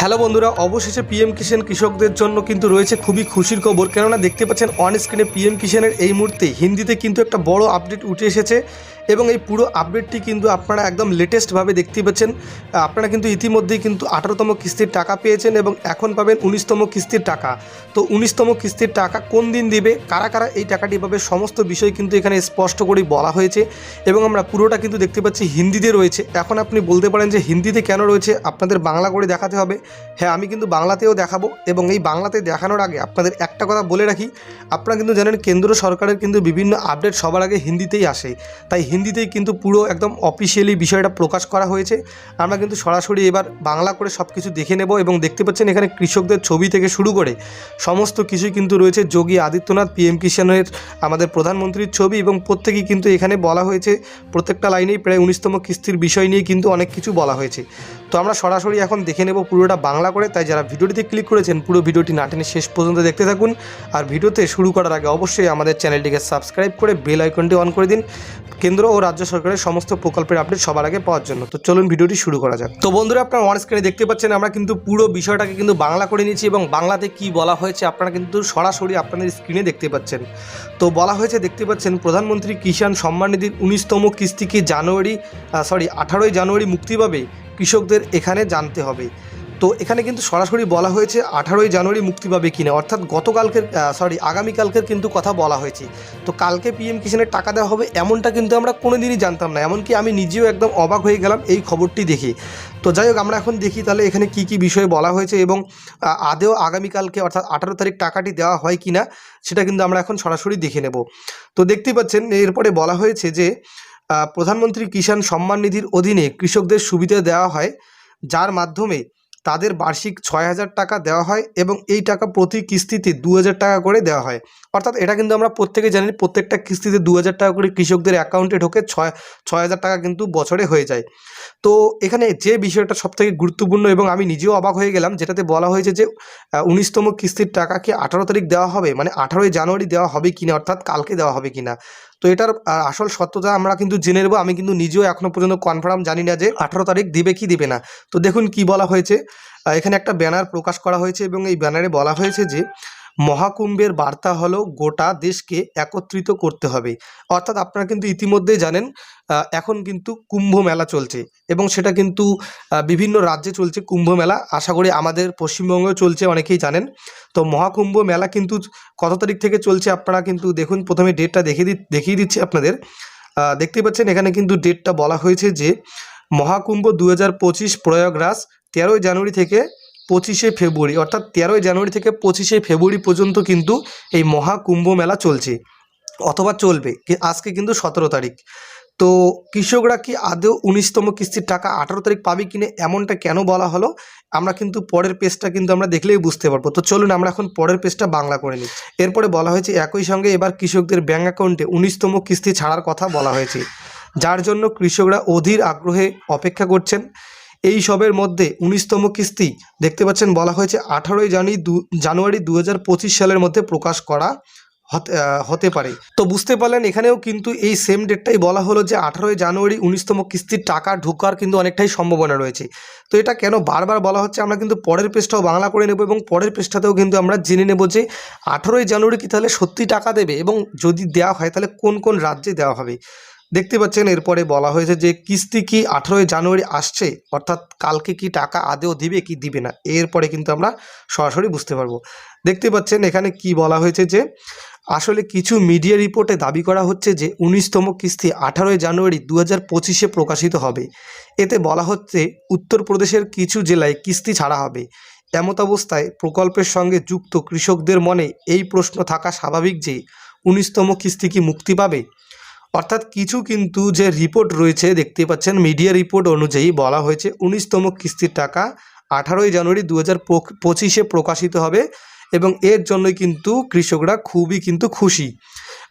Hello বন্ধুরা, অবশেষে PM Kisan কৃষকদের জন্য কিন্তু রয়েছে খুবই খুশির খবর। কেননা দেখতে পাচ্ছেন অন স্ক্রিনে পিএম কিষেনের এই মুহূর্তে হিন্দিতে কিন্তু একটা বড় আপডেট উঠে এসেছে। এবং এই পুরো আপডেটটি কিন্তু আপনারা একদম লেটেস্টভাবে দেখতে পাচ্ছেন। আপনারা কিন্তু ইতিমধ্যেই কিন্তু আঠারোতম কিস্তির টাকা পেয়েছেন এবং এখন পাবেন উনিশতম কিস্তির টাকা। তো উনিশতম কিস্তির টাকা কোন দিন দিবে, কারা কারা এই টাকাটি পাবে, সমস্ত বিষয় কিন্তু এখানে স্পষ্ট করে বলা হয়েছে। এবং আমরা পুরোটা কিন্তু দেখতে পাচ্ছি হিন্দিতে রয়েছে। এখন আপনি বলতে পারেন যে হিন্দিতে কেন রয়েছে, আপনাদের বাংলা করে দেখাতে হবে। হ্যাঁ আমি কিন্তু বাংলাতেও দেখাবো এবং এই বাংলাতে দেখানোর আগে আপনাদের একটা কথা বলে রাখি। আপনারা কিন্তু জানেন, কেন্দ্র সরকারের কিন্তু বিভিন্ন আপডেট সবার আগে হিন্দিতেই আসে। তাই হিন্দিতেই কিন্তু পুরো একদম অফিসিয়ালি বিষয়টা প্রকাশ করা হয়েছে। আমরা কিন্তু সরাসরি এবার বাংলা করে সব কিছু দেখে নেব এবং দেখতে পাচ্ছেন এখানে কৃষকদের ছবি থেকে শুরু করে সমস্ত কিছুই কিন্তু রয়েছে। যোগী আদিত্যনাথ পিএম কিষাণের আমাদের প্রধানমন্ত্রীর ছবি এবং প্রত্যেকেই কিন্তু এখানে বলা হয়েছে। প্রত্যেকটা লাইনেই প্রায় উনিশতম কিস্তির বিষয় নিয়ে কিন্তু অনেক কিছু বলা হয়েছে। তো আমরা সরাসরি এখন দেখে নেব পুরোটা বাংলা করে। তাই যারা ভিডিওটিতে ক্লিক করেছেন, পুরো ভিডিওটি না টেনে শেষ পর্যন্ত দেখতে থাকুন। আর ভিডিওতে শুরু করার আগে অবশ্যই আমাদের চ্যানেলটিকে সাবস্ক্রাইব করে বেল আইকনটি অন করে দিন। কেন্দ্র ও রাজ্য সরকারের সমস্ত প্রকল্পের আপডেট সবার আগে পাওয়ার জন্য। তো চলুন ভিডিওটি শুরু করা যাক। তো বন্ধুরা, আপনারা অন স্ক্রিনে দেখতে পাচ্ছেন, আমরা কিন্তু পুরো বিষয়টাকে কিন্তু বাংলা করে নিয়েছি এবং বাংলাতে কি বলা হয়েছে আপনারা কিন্তু সরাসরি আপনাদের স্ক্রিনে দেখতে পাচ্ছেন। তো বলা হয়েছে, দেখতে পাচ্ছেন, প্রধানমন্ত্রী কিষাণ সম্মান নিধির উনিশতম কিস্তি কি জানুয়ারি সরি আঠারোই জানুয়ারি মুক্তি পাবে? কৃষকদের এখানে জানতে হবে। তো এখানে কিন্তু সরাসরি বলা হয়েছে আঠারোই জানুয়ারি মুক্তি পাবে কিনা। অর্থাৎ গতকালকের সরি আগামীকালকের কিন্তু কথা বলা হয়েছে। তো কালকে পিএম কিষানের টাকা দেওয়া হবে এমনটা কিন্তু আমরা কোনো দিনই জানতাম না। এমনকি আমি নিজেও একদম অবাক হয়ে গেলাম এই খবরটি দেখে। তো যাই হোক, আমরা এখন দেখি তাহলে এখানে কি কি বিষয়ে বলা হয়েছে এবং আদেও আগামীকালকে অর্থাৎ আঠারো তারিখ টাকাটি দেওয়া হয় কি না সেটা কিন্তু আমরা এখন সরাসরি দেখে নেব। তো দেখতেই পাচ্ছেন, এরপরে বলা হয়েছে যে প্রধানমন্ত্রী কিষাণ সম্মান নিধির অধীনে কৃষকদের সুবিধা দেওয়া হয়, যার মাধ্যমে তাদের বার্ষিক ছয় হাজার টাকা দেওয়া হয় এবং এই টাকা প্রতি কিস্তিতে দু হাজার টাকা করে দেওয়া হয়। অর্থাৎ এটা কিন্তু আমরা প্রত্যেকে জানি, প্রত্যেকটা কিস্তিতে দু হাজার টাকা করে কৃষকদের অ্যাকাউন্টে ঢোকে ছয় ছয় হাজার টাকা কিন্তু বছরে হয়ে যায়। তো এখানে যে বিষয়টা সবথেকে গুরুত্বপূর্ণ এবং আমি নিজেও অবাক হয়ে গেলাম, যেটাতে বলা হয়েছে যে উনিশতম কিস্তির টাকা কি আঠারো তারিখ দেওয়া হবে? মানে আঠারোই জানুয়ারি দেওয়া হবে কিনা? অর্থাৎ কালকে দেওয়া হবে কিনা? তো এটার আসল সত্যতা আমরা কিন্তু জেনে নেব। আমি কিন্তু নিজেও এখনও পর্যন্ত কনফার্ম জানি না যে আঠারো তারিখ দিবে কি দিবে না। তো দেখুন কি বলা হয়েছে। এখানে একটা ব্যানার প্রকাশ করা হয়েছে এবং এই ব্যানারে বলা হয়েছে যে মহাকুম্ভের বার্তা হলো গোটা দেশকে একত্রিত করতে হবে। অর্থাৎ আপনারা কিন্তু ইতিমধ্যেই জানেন এখন কিন্তু কুম্ভ মেলা চলছে এবং সেটা কিন্তু বিভিন্ন রাজ্যে চলছে কুম্ভ মেলা। আশা করি আমাদের পশ্চিমবঙ্গেও চলছে অনেকেই জানেন। তো মহাকুম্ভ মেলা কিন্তু কত তারিখ থেকে চলছে আপনারা কিন্তু দেখুন প্রথমে ডেটটা দেখিয়ে দি দেখিয়ে দিচ্ছি আপনাদের। আহ, দেখতেই পাচ্ছেন এখানে কিন্তু ডেটটা বলা হয়েছে যে মহাকুম্ভ দু হাজার পঁচিশ প্রয়াগরাজ তেরোই জানুয়ারি থেকে পঁচিশে ফেব্রুয়ারি, অর্থাৎ তেরোই জানুয়ারি থেকে পঁচিশে ফেব্রুয়ারি পর্যন্ত কিন্তু এই মহাকুম্ভ মেলা চলছে, অথবা চলবে আজকে কিন্তু সতেরো তারিখ। তো কৃষকরা কি আদৌ উনিশতম কিস্তির টাকা আঠারো তারিখ পাবে কিনা এমনটা কেন বলা হলো, আমরা কিন্তু পরের পেজটা কিন্তু আমরা দেখলেই বুঝতে পারব। তো চলুন আমরা এখন পরের পেজটা বাংলা করে নিই। এরপরে বলা হয়েছে, একই সঙ্গে এবার কৃষকদের ব্যাঙ্ক অ্যাকাউন্টে উনিশতম কিস্তি ছাড়ার কথা বলা হয়েছে, যার জন্য কৃষকরা অধীর আগ্রহে অপেক্ষা করছেন। এই সবের মধ্যে উনিশতম কিস্তি, দেখতে পাচ্ছেন বলা হয়েছে আঠারোই জানুয়ারি দু জানুয়ারি দু হাজার পঁচিশ সালের মধ্যে প্রকাশ করা হতে হতে পারে। তো বুঝতে পারলেন, এখানেও কিন্তু এই সেম ডেটটাই বলা হলো যে আঠারোই জানুয়ারি উনিশতম কিস্তির টাকা ঢোকার কিন্তু অনেকটাই সম্ভাবনা রয়েছে। তো এটা কেন বারবার বলা হচ্ছে, আমরা কিন্তু পরের পৃষ্ঠাও বাংলা করে নেব এবং পরের পৃষ্ঠাতেও কিন্তু আমরা জেনে নেব যে আঠারোই জানুয়ারি কি তাহলে সত্যি টাকা দেবে এবং যদি দেওয়া হয় তাহলে কোন কোন রাজ্যে দেওয়া হবে। দেখতে পাচ্ছেন, এরপরে বলা হয়েছে যে কিস্তি কি আঠেরোই জানুয়ারি আসছে? অর্থাৎ কালকে কি টাকা আদেও দিবে কি দিবে না? এরপরে কিন্তু আমরা সরাসরি বুঝতে পারব। দেখতে পাচ্ছেন, এখানে কি বলা হয়েছে যে, আসলে কিছু মিডিয়া রিপোর্টে দাবি করা হচ্ছে যে উনিশতম কিস্তি আঠারোই জানুয়ারি দু হাজার পঁচিশে প্রকাশিত হবে। এতে বলা হচ্ছে, উত্তরপ্রদেশের কিছু জেলায় কিস্তি ছাড়া হবে। এমত অবস্থায় প্রকল্পের সঙ্গে যুক্ত কৃষকদের মনে এই প্রশ্ন থাকা স্বাভাবিক যে উনিশতম কিস্তি কি মুক্তি পাবে? অর্থাৎ কিছু কিন্তু যে রিপোর্ট রয়েছে, দেখতে পাচ্ছেন মিডিয়া রিপোর্ট অনুযায়ী বলা হয়েছে, উনিশতম কিস্তির টাকা আঠারোই জানুয়ারি দু হাজার পঁচিশে প্রকাশিত হবে। এবং এর জন্যই কিন্তু কৃষকরা খুবই কিন্তু খুশি।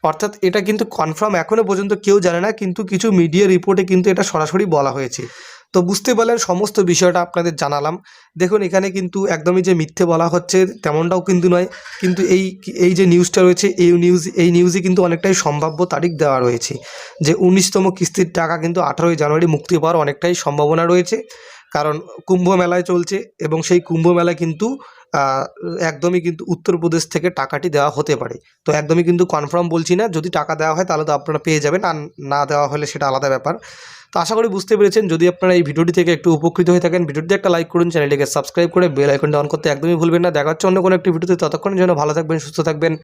অর্থাৎ এটা কিন্তু কনফার্ম এখনও পর্যন্ত কেউ জানে না, কিন্তু কিছু মিডিয়া রিপোর্টে কিন্তু এটা সরাসরি বলা হয়েছে। তো বুঝতে পারলেন সমস্ত বিষয়টা আপনাদের জানালাম। দেখুন, এখানে কিন্তু একদমই যে মিথ্যে বলা হচ্ছে তেমনটাও কিন্তু নয়, কিন্তু এই এই যে নিউজটা রয়েছে, এই নিউজ এই নিউজে কিন্তু অনেকটাই সম্ভাব্য তারিখ দেওয়া রয়েছে। যে উনিশতম কিস্তির টাকা কিন্তু আঠারোই জানুয়ারি মুক্তি পাওয়ার অনেকটাই সম্ভাবনা রয়েছে। কারণ কুম্ভ মেলায় চলছে এবং সেই কুম্ভ মেলায় কিন্তু একদমই কিন্তু উত্তরপ্রদেশ থেকে টাকাটি দেওয়া হতে পারে। তো একদমই কিন্তু কনফার্ম বলছি না, যদি টাকা দেওয়া হয় তাহলে তো আপনারা পেয়ে যাবেন, আর না দেওয়া হলে সেটা আলাদা ব্যাপার। তো আশা করি বুঝতে পেরেছেন, যদি আপনারা এই ভিডিওটি থেকে একটু উপকৃত হয়ে থাকেন ভিডিওটি একটা লাইক করুন, চ্যানেলটিকে সাবস্ক্রাইব করে বেল আইকনটা অন করতে একদমই ভুলবেন না। দেখা হচ্ছে অন্য কোনো একটি ভিডিওতে, ততক্ষণের জন্য ভালো থাকবেন, সুস্থ থাকবেন।